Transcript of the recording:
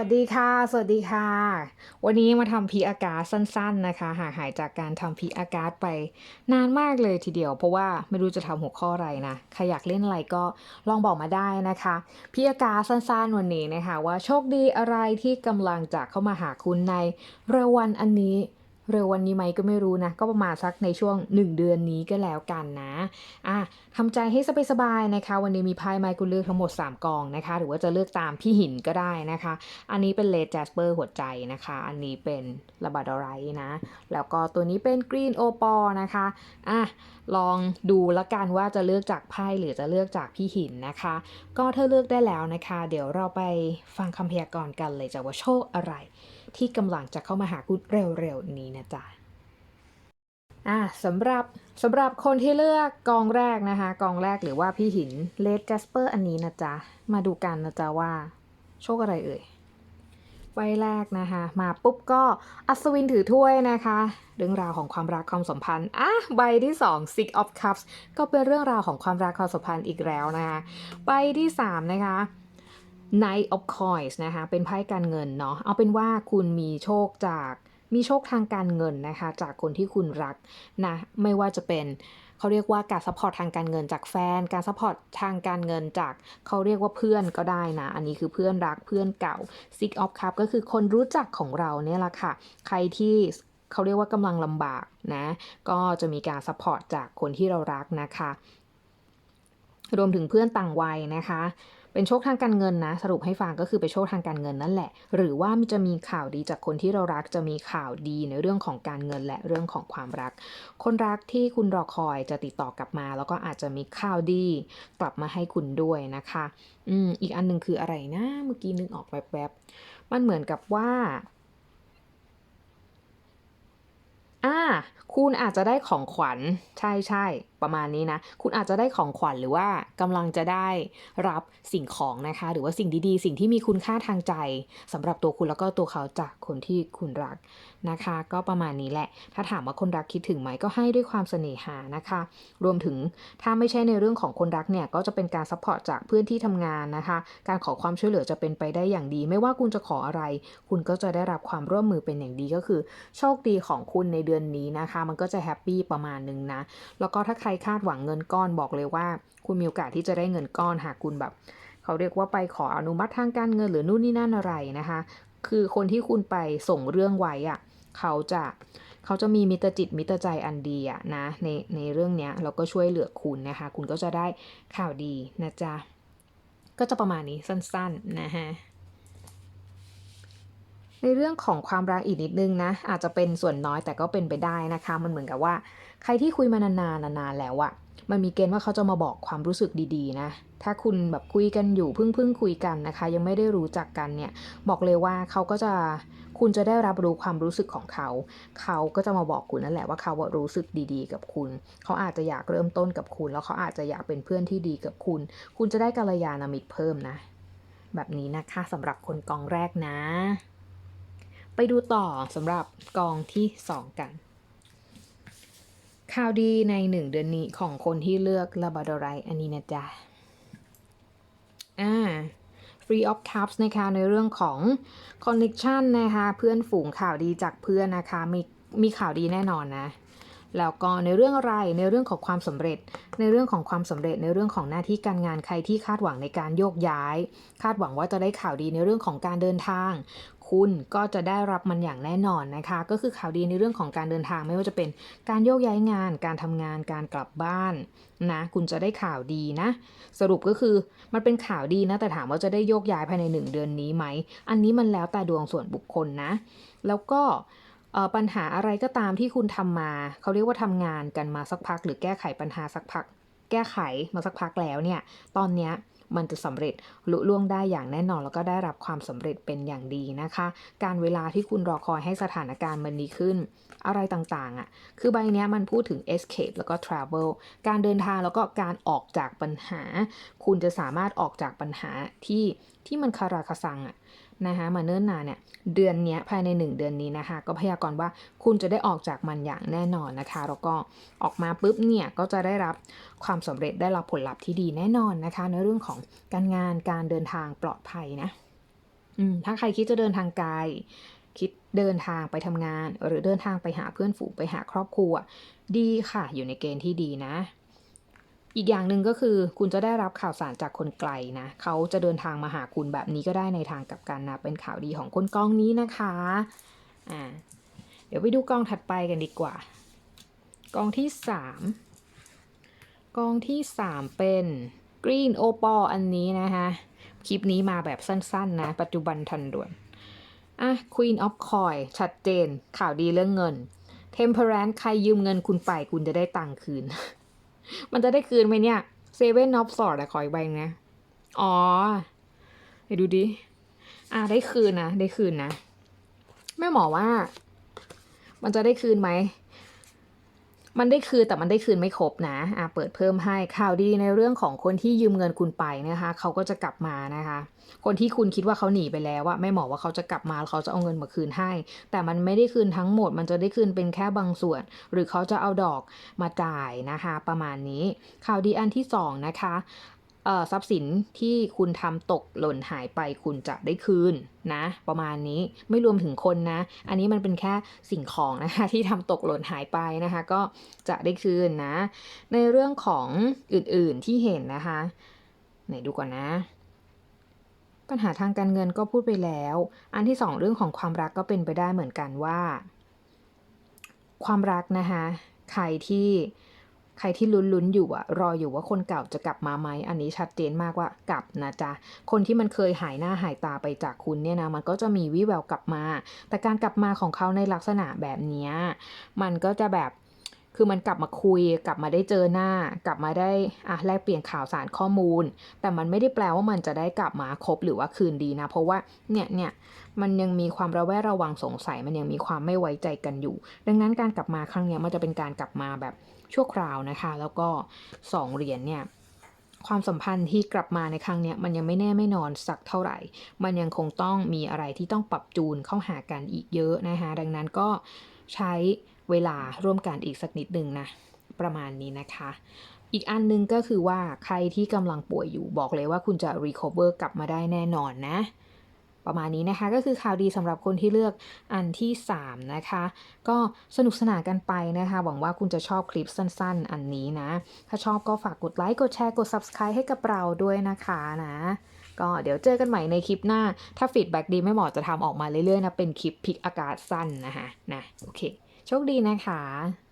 สวัสดีค่ะ สวัสดีค่ะ วันนี้มาทำพีอากาศสั้น ๆนะคะห่างหายจากการทำพีอากาศไปนานมากเลยทีเดียว เพราะว่าไม่รู้จะทำหัวข้ออะไรนะใครอยากเล่นอะไรก็ลองบอกมาได้นะคะพีอากาศสั้นๆ วันนี้นะคะว่าโชคดีอะไรที่กำลังจะเข้ามาหาคุณในเร็ววันอันนี้ เร็ววันนี้ไหมก็ไม่รู้นะ ก็ประมาณสักในช่วง 1 เดือนนี้ก็แล้วกันนะอะทำใจให้สบายๆนะคะ วันนี้มีไพ่ไม้คุณเลือกทั้งหมด 3กองนะคะ หรือว่าจะเลือกตามพี่หินก็ได้นะคะ อันนี้เป็นเลดแจสเปอร์หัวใจนะคะ อันนี้เป็นลาบาดอไรนะ แล้วก็ตัวนี้เป็นกรีนโอปอนะคะอะลองดูละกันว่าจะเลือกจากไพ่หรือจะเลือกจากพี่หินนะคะ ก็ถ้าเลือกได้แล้วนะคะ เดี๋ยวเราไปฟังคำพยากรณ์กันเลยจะว่าโชคอะไร ที่กำลังจะเข้ามาหาคุณเร็วๆนี้นะจ๊ะอะสำหรับสำหรับคนที่เลือกกองแรกนะคะกองแรกหรือว่าพี่หินเลดแจสเปอร์อันนี้นะจ๊ะ มาดูกันนะจ๊ะว่า โชคอะไรเอ่ยใบแรกนะคะ มาปุ๊บก็อัศวินถือถ้วยนะคะ เรื่องราวของความรักความสัมพันธ์อะใบที่ 2 Six of Cups ก็เป็นเรื่องราวของความรักความสัมพันธ์อีกแล้วนะคะใบที่ 3 นะคะ Knight of Coins นะคะเป็นไพ่การเงินเนาะเอาเป็นว่าคุณมีโชคจากมีโชคทางการเงินนะคะ จากคนที่คุณรักนะไม่ว่าจะเป็นเขาเรียกว่าการซัพพอร์ตทางการเงินจากแฟน การซัพพอร์ตทางการเงินจากเขาเรียกว่าเพื่อนก็ได้นะ อันนี้คือเพื่อนรักเพื่อนเก่า Six of Cup ก็คือคนรู้จักของเราเนี่ยแหละค่ะ ใครที่เขาเรียกว่ากำลังลำบากนะ ก็จะมีการซัพพอร์ตจากคนที่เรารักนะคะ รวมถึงเพื่อนต่างวัยนะคะ เป็นโชคทางการเงินนะ สรุปให้ฟังก็คือเป็นโชคทางการเงินนั่นแหละ หรือว่ามันจะมีข่าวดีจากคนที่เรารักจะมีข่าวดีในเรื่องของการเงินและเรื่องของความรัก คนรักที่คุณรอคอยจะติดต่อกลับมา แล้วก็อาจจะมีข่าวดี กลับมาให้คุณด้วยนะคะอืมอีกอันหนึ่งคืออะไรนะเมื่อกี้นึกออกแวบๆมันเหมือนกับว่าอ่า คุณอาจจะได้ของขวัญใช่ใช่ประมาณนี้นะ คุณอาจจะได้ของขวัญหรือว่ากำลังจะได้รับสิ่งของนะคะ หรือว่าสิ่งดีๆ สิ่งที่มีคุณค่าทางใจสำหรับตัวคุณแล้วก็ตัวเขาจากคนที่คุณรักนะคะ ก็ประมาณนี้แหละ ถ้าถามว่าคนรักคิดถึงไหมก็ให้ด้วยความเสน่หานะคะ รวมถึงถ้าไม่ใช่ในเรื่องของคนรักเนี่ยก็จะเป็นการซัพพอร์ตจากเพื่อนที่ทำงานนะคะ การขอความช่วยเหลือจะเป็นไปได้อย่างดี ไม่ว่าคุณจะขออะไร คุณก็จะได้รับความร่วมมือเป็นอย่างดีก็คือ โชคดีของคุณในเดือนนี้นะคะมันก็จะแฮปปี้ประมาณนึงนะ แล้วก็ถ้าใครคาดหวังเงินก้อนบอกเลยว่า คุณมีโอกาสที่จะได้เงินก้อนหากคุณแบบ เขาเรียกว่าไปขออนุมัติทางการเงินหรือนู่นนี่นั่นอะไรนะคะ คือคนที่คุณไปส่งเรื่องไว้อะเขาจะเขาจะมีมิตรจิตมิตรใจอันดีอะนะในในเรื่องเนี้ยเราก็ช่วยเหลือคุณนะคะ คุณก็จะได้ข่าวดีนะจ๊ะก็จะประมาณนี้สั้นๆนะฮะ ในเรื่องของความรักอีกนิดนึงนะ อาจจะเป็นส่วนน้อยแต่ก็เป็นไปได้นะคะ มันเหมือนกับว่า ใครที่คุยมานานๆนานๆแล้วอะมันมีเกณฑ์ว่าเขาจะมาบอกความรู้สึกดีๆ นะ ถ้าคุณแบบคุยกันอยู่เพิ่งเพิ่งคุยกันนะคะ ยังไม่ได้รู้จักกันเนี่ย บอกเลยว่าเขาก็จะคุณจะได้รับรู้ความรู้สึกของเขา เขาก็จะมาบอกคุณนั่นแหละว่าเขาอะรู้สึกดีๆ กับคุณ เขาอาจจะอยากเริ่มต้นกับคุณ แล้วเขาอาจจะอยากเป็นเพื่อนที่ดีกับคุณ คุณจะได้กัลยาณมิตรเพิ่มนะ แบบนี้นะคะสำหรับคนกองแรกนะ ไปดูต่อสำหรับกองที่ 2 กัน ข่าวดีในหนึ่งเดือนนี้ของคนที่เลือกลาบาดอไรอันนี้นะจ๊ะ อ่า Free of Cups นะคะในเรื่องของ Connection นะคะเพื่อนฝูงข่าวดีจากเพื่อนนะคะมีมีข่าวดีแน่นอนนะ แล้วก็ในเรื่องอะไรในเรื่องของความสำเร็จ ในเรื่องของความสำเร็จในเรื่องของหน้าที่การงานใครที่คาดหวังในการโยกย้าย คาดหวังว่าจะได้ข่าวดีในเรื่องของการเดินทาง คุณก็จะได้รับมันอย่างแน่นอนนะคะ ก็คือข่าวดีในเรื่องของการเดินทางไม่ว่าจะเป็นการโยกย้ายงาน การทำงานการกลับบ้านนะคุณจะได้ข่าวดีนะ สรุปก็คือมันเป็นข่าวดีนะ แต่ถามว่าจะได้โยกย้ายภายในหนึ่งเดือนนี้ไหม อันนี้มันแล้วแต่ดวงส่วนบุคคลนะ แล้วก็ปัญหาอะไรก็ตามที่คุณทำมา เขาเรียกว่าทำงานกันมาสักพัก หรือแก้ไขปัญหาสักพัก แก้ไขมาสักพักแล้วเนี่ย ตอนเนี้ย มันจะสำเร็จลุล่วงได้อย่างแน่นอน แล้วก็ได้รับความสำเร็จเป็นอย่างดีนะคะ การเวลาที่คุณรอคอยให้สถานการณ์มันดีขึ้น อะไรต่างๆอะ่ะคือใบเนี้ยมันพูดถึง escape แล้วก็ travel การเดินทางแล้วก็การออกจากปัญหา คุณจะสามารถออกจากปัญหาที่ที่มันคาราคาซังอะ่ะ นะคะมาเนิ่นนานเนี่ยเดือนนี้ภายใน 1 เดือนนี้นะคะ ก็พยากรณ์ว่าคุณจะได้ออกจากมันอย่างแน่นอนนะคะแล้วก็ออกมาปุ๊บเนี่ยก็จะได้รับความสำเร็จได้รับผลลัพธ์ที่ดีแน่นอนนะคะ ในเรื่องของการงานการเดินทางปลอดภัยนะอืมถ้าใครคิดจะเดินทางไกลคิดเดินทางไปทำงาน หรือเดินทางไปหาเพื่อนฝูงไปหาครอบครัว ดีค่ะอยู่ในเกณฑ์ที่ดีนะ อีกอย่างหนึ่งก็คือคุณจะได้รับข่าวสารจากคนไกลนะเขาจะเดินทางมาหาคุณแบบนี้ก็ได้ในทางกับกันนะเป็นข่าวดีของคนกองนี้นะคะอ่าเดี๋ยวไปดูกองถัดไปกันดีกว่า กองที่สามกองที่สามเป็น Green o p a l อันนี้นะคะคลิปนี้มาแบบสั้นๆนะปัจจุบันทันด่วนอะ Queen of Coin ชัดเจน ข่าวดีเรื่องเงิน Temperance ใครยืมเงินคุณไปคุณจะได้ตังค์คืน มันจะได้คืนไหมเนี่ยเซเว่นนอฟสอดอะขออีกใบนะ อ๋อไปดูดิ อะได้คืนนะ ได้คืนนะ แม่หมอว่า มันจะได้คืนไหม มันได้คืนแต่มันได้คืนไม่ครบนะอะเปิดเพิ่มให้ข่าวดีในเรื่องของคนที่ยืมเงินคุณไปนะคะเขาก็จะกลับมานะคะ คนที่คุณคิดว่าเขาหนีไปแล้วอะไม่หมอว่าเขาจะกลับมาเขาจะเอาเงินมาคืนให้ แต่มันไม่ได้คืนทั้งหมด มันจะได้คืนเป็นแค่บางส่วน หรือเขาจะเอาดอกมาจ่ายนะคะ ประมาณนี้ข่าวดีอันที่สองนะคะ ทรัพย์สินที่คุณทำตกหล่นหายไปคุณจะได้คืนนะ ประมาณนี้ไม่รวมถึงคนนะ อันนี้มันเป็นแค่สิ่งของนะคะที่ทำตกหล่นหายไปนะคะ ก็จะได้คืนนะ ในเรื่องของอื่นๆที่เห็นนะคะไหนดูก่อนนะปัญหาทางการเงินก็พูดไปแล้ว อันที่สองเรื่องของความรักก็เป็นไปได้เหมือนกันว่า ความรักนะคะ ใครที่ ใครที่ลุ้นๆอยู่อะรออยู่ว่าคนเก่าจะกลับมาไหมอันนี้ชัดเจนมากว่ากลับนะจ๊ะคนที่มันเคยหายหน้าหายตาไปจากคุณเนี่ยนะมันก็จะมีวิแววกลับมา แต่การกลับมาของเขาในลักษณะแบบนี้มันก็จะแบบคือมันกลับมาคุยกลับมาได้เจอหน้า กลับมาได้อะแลกเปลี่ยนข่าวสารข้อมูล แต่มันไม่ได้แปลว่ามันจะได้กลับมาครบหรือว่าคืนดีนะ เพราะว่าเนี่ยเนี่ยมันยังมีความระแวดระวังสงสัย มันยังมีความไม่ไว้ใจกันอยู่ ดังนั้นการกลับมาครั้งนี้มันจะเป็นการกลับมาแบบ ชั่วคราวนะคะ แล้วก็สองเหรียญเนี่ยความสัมพันธ์ที่กลับมาในครั้งนี้มันยังไม่แน่ไม่นอนสักเท่าไหร่ มันยังคงต้องมีอะไรที่ต้องปรับจูนเข้าหากันอีกเยอะนะคะดังนั้นก็ใช้เวลาร่วมกันอีกสักนิดหนึ่งนะประมาณนี้นะคะ อีกอันหนึงก็คือว่าใครที่กำลังป่วยอยู่บอกเลยว่าคุณจะ recover กลับมาได้แน่นอนนะ ประมาณนี้นะคะ ก็คือข่าวดีสำหรับคนที่เลือกอันที่ 3 นะคะ ก็สนุกสนานกันไปนะคะ หวังว่าคุณจะชอบคลิปสั้นๆ อันนี้นะ ถ้าชอบก็ฝากกดไลค์กดแชร์กด subscribe ให้กับเราด้วยนะคะนะก็เดี๋ยวเจอกันใหม่ในคลิปหน้า ถ้าฟีดแบ็กดีไม่เหมอจะทำออกมาเรื่อยๆนะ เป็นคลิปพิกอากาศสั้นนะคะนะ โอเค โชคดีนะคะ